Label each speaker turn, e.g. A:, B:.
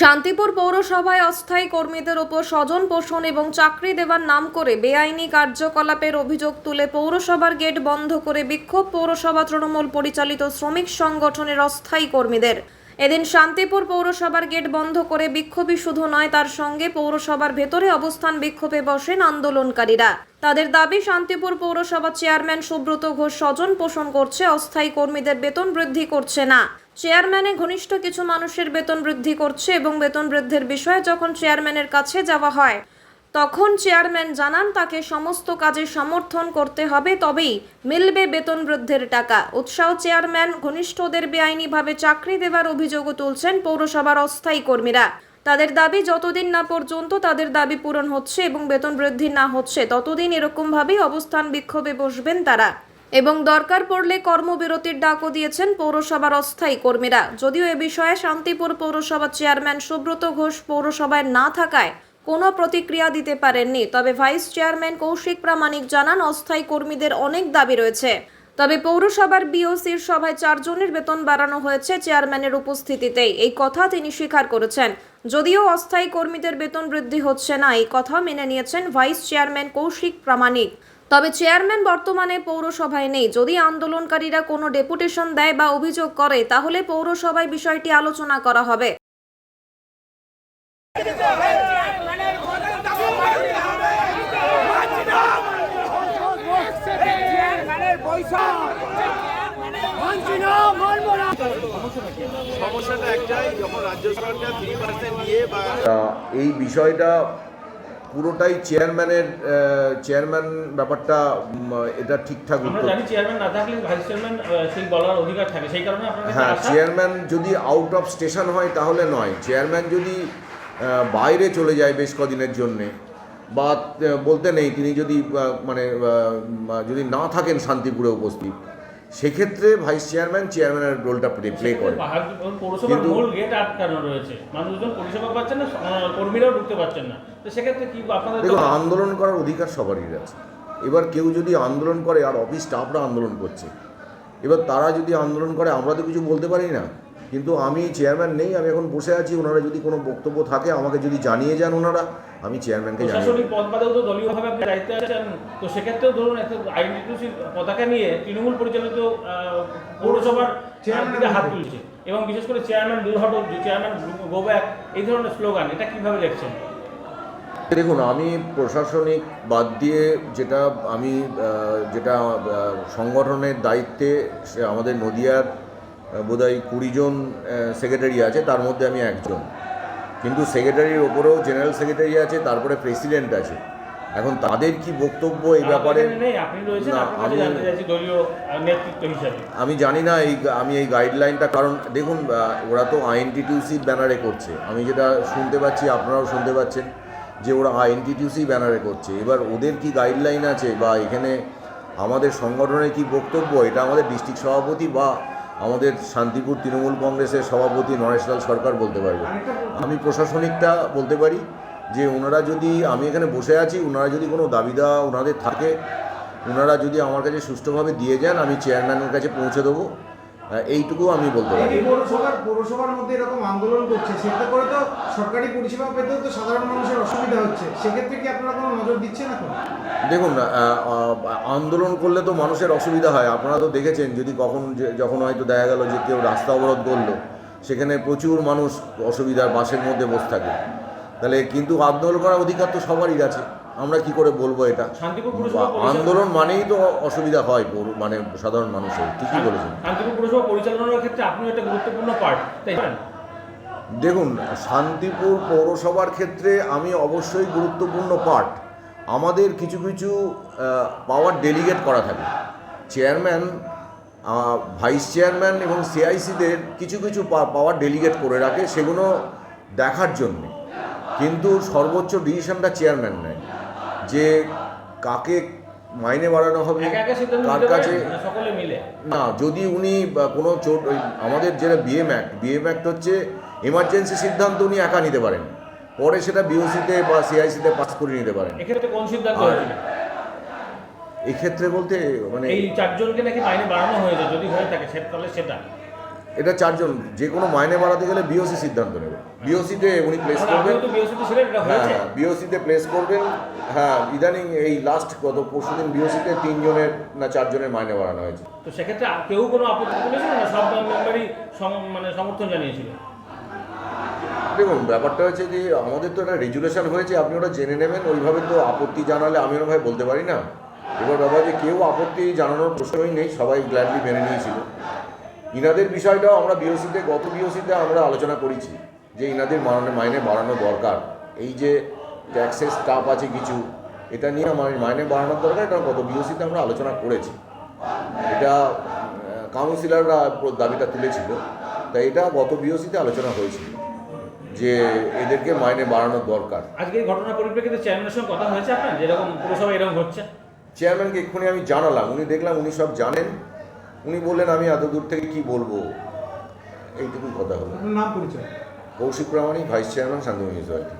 A: শান্তিপুর পৌরসভায় অস্থায়ী কর্মীদের ওপর স্বজন পোষণ এবং চাকরি দেওয়ার নাম করে বেআইনি কার্যকলাপের অভিযোগ তুলে পৌরসভার গেট বন্ধ করে বিক্ষোভ পৌরসভা তৃণমূল পরিচালিত শ্রমিক সংগঠনের অস্থায়ী কর্মীদের। এদিন শান্তিপুর পৌরসভার গেট বন্ধ করে বিক্ষোভই শুধু নয়, তার সঙ্গে পৌরসভার ভেতরে অবস্থান বিক্ষোভে বসেন আন্দোলনকারীরা। তাদের দাবি, শান্তিপুর পৌরসভা চেয়ারম্যান সুব্রত ঘোষ স্বজন পোষণ করছে, অস্থায়ী কর্মীদের বেতন বৃদ্ধি করছে না। চেয়ারম্যানে ঘনিষ্ঠ কিছু মানুষের বেতন বৃদ্ধি করছে এবং বেতন বৃদ্ধির বিষয়ে যখন চেয়ারম্যানের কাছে যাওয়া হয়, তখন চেয়ারম্যান জানান তাকে সমস্ত কাজে সমর্থন করতে হবে, তবেই মিলবে বেতন বৃদ্ধির টাকা। উৎসাহ চেয়ারম্যান ঘনিষ্ঠদের বেআইনিভাবে চাকরি দেওয়ার অভিযোগও তুলছেন পৌরসভার অস্থায়ী কর্মীরা। তাদের দাবি, যতদিন না পর্যন্ত তাদের দাবি পূরণ হচ্ছে এবং বেতন বৃদ্ধি না হচ্ছে, ততদিন এরকমভাবেই অবস্থান বিক্ষোভে বসবেন তারা। এবং দরকার পড়লে কর্মবিরতির ডাকও দিয়েছেন পৌরসভার অস্থায়ী কর্মীরা। যদিও এ বিষয়ে শান্তিপুর পৌরসভার চেয়ারম্যান সুব্রত ঘোষ পৌরসভায় না থাকায় কোনো প্রতিক্রিয়া দিতে পারেননি। তবে ভাইস চেয়ারম্যান কৌশিক প্রামাণিক জানান, অস্থায়ী কর্মীদের অনেক দাবি রয়েছে। তবে পৌরসভার বিওসির সভায় চারজনের বেতন বাড়ানো হয়েছে চেয়ারম্যানের উপস্থিতিতেই। এই কথা তিনি স্বীকার করেছেন। যদিও অস্থায়ী কর্মীদের বেতন বৃদ্ধি হচ্ছে না, এই কথা মেনে নিয়েছেন ভাইস চেয়ারম্যান কৌশিক প্রামাণিক। তবে চেয়ারম্যান বর্তমানে পৌরসভায় নেই। যদি আন্দোলনকারীরা কোনো ডেপুটেশন দেয় বা অভিযোগ করে তাহলে পৌরসভায় বিষয়টি আলোচনা করা হবে।
B: এই বিষয়টা পুরোটাই চেয়ারম্যানের চেয়ারম্যান ব্যাপারটা এটা ঠিকঠাক
C: আমরা
B: উত্তর
C: জানি চেয়ারম্যান না থাকলে ভাইস চেয়ারম্যান সেই বলার অধিকার থাকে। সেই কারণে আপনার
B: হ্যাঁ চেয়ারম্যান যদি আউট অফ স্টেশন হয় তাহলে নয়। চেয়ারম্যান যদি বাইরে চলে যায় বেশ কদিনের জন্যে বা বলতে নেই তিনি যদি মানে যদি না থাকেন শান্তিপুরে উপস্থিত সেক্ষেত্রে ভাইস চেয়ারম্যান চেয়ারম্যানের রোলটা প্লে করে কিন্তু-
C: মূল গেট আটকানো রয়েছে। মানুষজন পরিষেবা পাচ্ছেন না কর্মীরাও ঢুকতে পারছেন না। তো সেক্ষেত্রে কি আপনাদের
B: দেখুন আন্দোলন করার অধিকার সবারই আছে। এবার কেউ যদি আন্দোলন করে আর অফিস স্টাফরা আন্দোলন করছে এবার তারা যদি আন্দোলন করে আমরা তো কিছু বলতে পারি না। কিন্তু আমি চেয়ারম্যান নেই আমি এখন বসে আছি ওনারা যদি কোনো বক্তব্য থাকে আমাকে যদি জানিয়ে যান ওনারা আমি চেয়ারম্যানকে
C: প্রশাসনিক পদ বাদেও তো দলীয়ভাবে আপনি দায়িত্বে আছেন। তো সেক্ষেত্রেও ধরুন একটা আইডেন্টিটির পতাকা নিয়ে তৃণমূল পরিচালিত পৌরসভার দিকে হাত তুলছে এবং বিশেষ করে চেয়ারম্যান দূর হটো চেয়ারম্যান গো ব্যাক এই ধরনের স্লোগান এটা কীভাবে দেখছেন
B: দেখুন আমি প্রশাসনিক বাদ দিয়ে যেটা আমি যেটা সংগঠনের দায়িত্বে সে আমাদের নদিয়ার বোধহয় কুড়িজন সেক্রেটারি আছে তার মধ্যে আমি একজন। কিন্তু সেক্রেটারির ওপরেও জেনারেল সেক্রেটারি আছে তারপরে প্রেসিডেন্ট আছে। এখন তাদের কি বক্তব্য এই ব্যাপারে? আমি জানি না এই আমি এই গাইডলাইনটা কারণ দেখুন ওরা তো আইএনটিটিউসি ব্যানারে করছে। আমি যেটা শুনতে পাচ্ছি আপনারাও শুনতে পাচ্ছেন যে ওরা আইএনটিটিউসি ব্যানারে করছে। এবার ওদের কি গাইডলাইন আছে বা এখানে আমাদের সংগঠনের কি বক্তব্য এটা আমাদের ডিস্ট্রিক্ট সভাপতি বা আমাদের শান্তিপুর তৃণমূল কংগ্রেসের সভাপতি নরেশলাল সরকার বলতে পারবে। আমি প্রশাসনিকটা বলতে পারি যে ওনারা যদি, আমি এখানে বসে আছি, ওনারা যদি কোনো দাবি দেওয়া ওনাদের থাকে, ওনারা যদি আমার কাছে সুষ্ঠুভাবে দিয়ে যান, আমি চেয়ারম্যানের কাছে পৌঁছে দেবো। এইটুকু আমি বলতে পারি।
D: পৌরসভার পৌরসভার মধ্যে এরকম আন্দোলন করছে সেটা করে তো সরকারি পরিষেবা পেতেও তো সাধারণ মানুষের অসুবিধা হচ্ছে। সেক্ষেত্রে কি আপনারা কোনো নজর দিচ্ছেন এখন?
B: দেখুন আন্দোলন করলে তো মানুষের অসুবিধা হয়। আপনারা তো দেখেছেন যদি কখন যে- যখন হয়তো দেখা গেল যে কেউ রাস্তা অবরোধ করল সেখানে প্রচুর মানুষ অসুবিধার বাসের মধ্যে বসে থাকে। তাহলে কিন্তু আন্দোলন করার অধিকার তো সবারই আছে। আমরা কি করে বলব এটা? আন্দোলন মানেই তো অসুবিধা হয় মানে সাধারণ মানুষের ঠিকই বলেছেন।
C: শান্তিপুর পুরসভা পরিচালনার ক্ষেত্রে আপনিও একটা গুরুত্বপূর্ণ পার্ট তাই
B: দেখুন শান্তিপুর পৌরসভার ক্ষেত্রে আমি অবশ্যই গুরুত্বপূর্ণ পার্ট আমাদের কিছু কিছু পাওয়ার ডেলিগেট করা থাকে। চেয়ারম্যান ভাইস চেয়ারম্যান এবং সিআইসিদের কিছু কিছু পাওয়ার ডেলিগেট করে রাখে সেগুলো দেখার জন্যে। কিন্তু সর্বোচ্চ ডিসিশনটা চেয়ারম্যান নেয়। যে কাকে মাইনে বাড়ানো হবে কার কাছে
C: না সকলে মিলে।
B: না যদি উনি কোনো চোট ওই আমাদের যেটা বিএম অ্যাক্ট বিএম অ্যাক্ট হচ্ছে এমার্জেন্সি সিদ্ধান্ত উনি একা নিতে পারেন। পরে সেটা বিওসিতে বা সিআইসিতে পাস করে নিতে পারেন।
C: এক্ষেত্রে
B: বলতে মানে
C: এই চারজনকে নাকি মাইনে বাড়ানো হয়েছে যদি হয়ে থাকে সে- তাহলে সেটা।
B: এটা চারজন যে কোনো মাইনে বাড়াতে গেলে বিওসি সিদ্ধান্ত নেবে। বিওসিতে উনি প্লেস করবেন। হ্যাঁ বিওসিতে প্লেস করবেন। হ্যাঁ ইদানিং এই লাস্ট গত পরশু দিন বিওসিতে তিনজনের না চারজনের মাইনে বাড়ানো হয়েছে।
C: তো সেক্ষেত্রে কেউ কোনো আপত্তি তুলেছিল না? সব মেম্বারই মানে সমর্থন জানিয়েছিল?
B: দেখুন ব্যাপারটা হচ্ছে যে আমাদের তো একটা রেজুলেশন হয়েছে আপনি ওটা জেনে নেবেন। ওইভাবে তো আপত্তি জানালে আমি ওরভাবে বলতে পারি না। এবার ব্যাপার যে কেউ আপত্তি জানানোর প্রশ্নই নেই সবাই গ্ল্যাডলি মেনে নিয়েছিল। ইনাদের বিষয়টাও আমরা বিওসিতে গত বিওসিতে আমরা আলোচনা করেছি যে ইনাদের মাইনে মাইনে বাড়ানো দরকার। এই যে ট্যাক্সের স্টাফ আছে কিছু এটা নিয়ে আমার মাইনে বাড়ানোর দরকার এটা গত বিওসিতে আমরা আলোচনা করেছি। এটা কাউন্সিলররা দাবিটা তুলেছিল তাই এটা গত বিওসিতে আলোচনা হয়েছিল যে এদেরকে মাইনে বাড়ানোর দরকার।
C: আজকে এই ঘটনার পরিপ্রেক্ষিতে চেয়ারম্যানের সঙ্গে কথা হয়েছে আপনার? যেরকম পুরসভা এরকম হচ্ছে?
B: চেয়ারম্যানকে এক্ষুনি আমি জানালাম উনি দেখলাম উনি সব জানেন উনি বললেন আমি এত দূর থেকে কি বলব? এইটুকু কথা হলো।
D: নাম পরিচয়?
B: Kaushik Pramanik vice chairman Shanti municipality